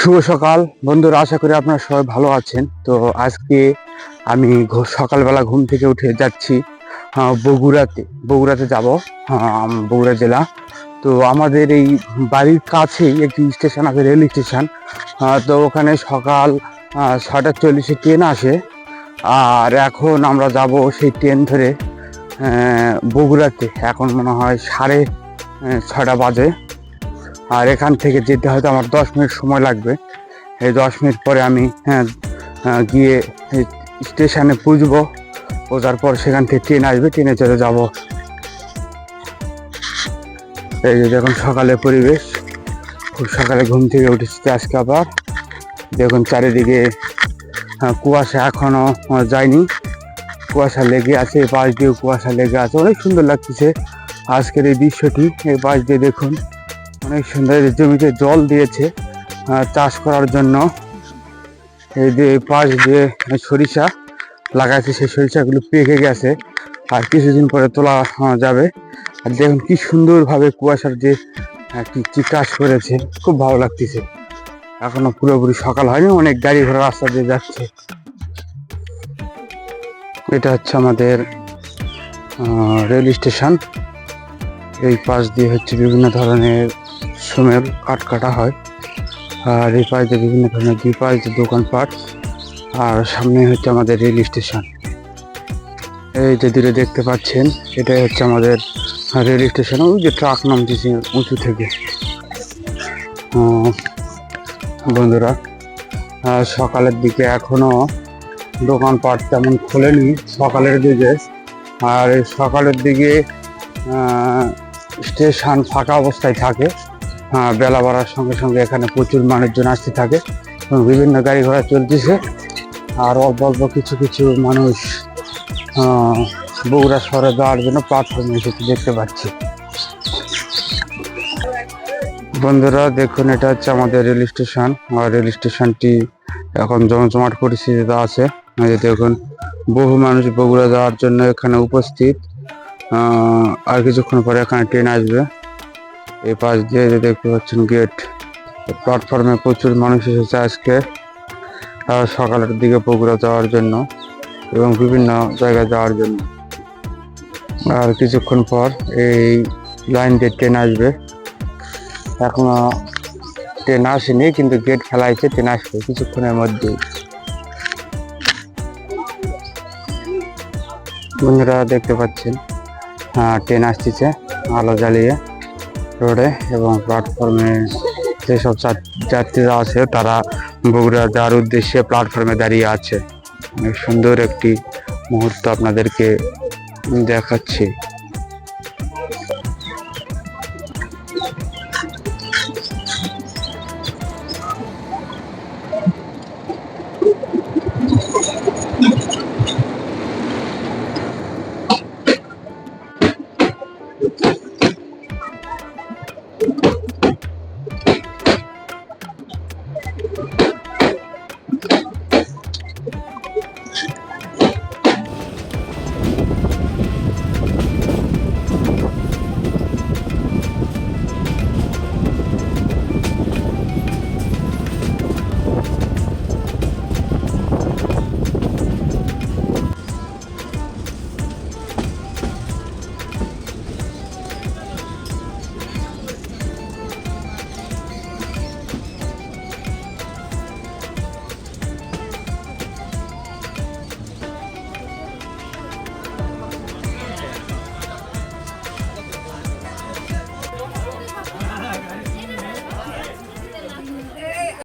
শুভ সকাল। বন্ধুরা, আশা করি আপনারা সবাই ভালো আছেন। তো আজকে আমি সকালবেলা ঘুম থেকে উঠে যাচ্ছি বগুড়াতে। বগুড়াতে যাব বগুড়া জেলা। তো আমাদের এই বাড়ির কাছেই একটি স্টেশন আছে, রেল স্টেশন। তো ওখানে সকাল ছটা চল্লিশে ট্রেন আসে। আর এখন আমরা যাব সেই ট্রেন ধরে বগুড়াতে। এখন মনে হয় সাড়ে ছটা বাজে। আর এখান থেকে যেতে হয়তো আমার দশ মিনিট সময় লাগবে। এই দশ মিনিট পরে আমি হ্যাঁ গিয়ে স্টেশনে পুজবো। পৌঁছার পর সেখান থেকে ট্রেন আসবে, ট্রেনে চলে যাব। এই যে দেখুন সকালে পরিবেশ। খুব সকালে ঘুম থেকে উঠেছি আজকে আবার। দেখুন চারিদিকে কুয়াশা এখনও যায়নি। কুয়াশা লেগে আছে পাশ দিয়ে কুয়াশা লেগে আছে। অনেক সুন্দর লাগতেছে আজকের এই দৃশ্যটি। এই পাশ দিয়ে দেখুন। অনেক সুন্দর জমিতে জল দিয়েছে চাষ করার জন্য। এই যে পাশ দিয়ে সরিষা লাগাইছে, সেই সরিষাগুলো পেকে গেছে, আর কিছুদিন পরে তোলা যাবে। আর দেখুন কি সুন্দরভাবে কুয়াশার যে কি চিকাশ করেছে, খুব ভালো লাগতেছে। এখনও পুরোপুরি সকাল হয়নি, অনেক গাড়ি ঘোড়া রাস্তা দিয়ে যাচ্ছে। এটা হচ্ছে আমাদের রেল স্টেশন। এই পাশ দিয়ে হচ্ছে বিভিন্ন ধরনের সুমের কাঠ কাটা হয়। আর এই পাশ বিভিন্ন ধরনের দুই পাশ দোকানপাট আর সামনে হচ্ছে আমাদের রেল স্টেশন। এই যে দূরে দেখতে পাচ্ছেন, এটাই হচ্ছে আমাদের রেল স্টেশন। ওই যে ট্রাক নাম নামতেছে উঁচু থেকে। বন্ধুরা সকালের দিকে এখনও দোকানপাট তেমন খোলেনি সকালের দিকে। আর সকালের দিকে স্টেশন ফাঁকা অবস্থায় থাকে। বেলা বাড়ার সঙ্গে সঙ্গে এখানে প্রচুর মানুষজন আসতে থাকে এবং বিভিন্ন গাড়ি ঘোড়া চলতেছে। আর অল্প অল্প কিছু কিছু মানুষ বগুড়া শহরে যাওয়ার জন্য প্ল্যাটফর্মে এসেছে, দেখতে পাচ্ছি। বন্ধুরা, দেখুন, এটা হচ্ছে আমাদের রেল স্টেশন। আর রেল স্টেশনটি এখন জমজমাট পরিস্থিতিতে আছে। দেখুন, বহু মানুষ বগুড়া যাওয়ার জন্য এখানে উপস্থিত। আর কিছুক্ষণ পরে এখানে ট্রেন আসবে। এই পাশ দিয়ে যে দেখতে পাচ্ছেন গেট প্ল্যাটফর্মে প্রচুর মানুষ এসেছে আজকে। সকালের দিকে বগুড়া যাওয়ার জন্য এবং বিভিন্ন জায়গায় যাওয়ার জন্য। আর কিছুক্ষণ পর এই লাইন দিয়ে ট্রেন আসবে। এখনও ট্রেন আসেনি, কিন্তু গেট খেলাইছে ট্রেন আসবে কিছুক্ষণের মধ্যেই। বন্ধুরা দেখতে পাচ্ছেন হ্যাঁ ট্রেন আসতেছে, আলো জ্বালিয়ে। রোডে এবং প্ল্যাটফর্মে যেসব যাত্রীরা আছে, তারা বগুড়া যাওয়ার উদ্দেশ্যে প্ল্যাটফর্মে দাঁড়িয়ে আছে। সুন্দর একটি মুহূর্ত আপনাদেরকে দেখাচ্ছি।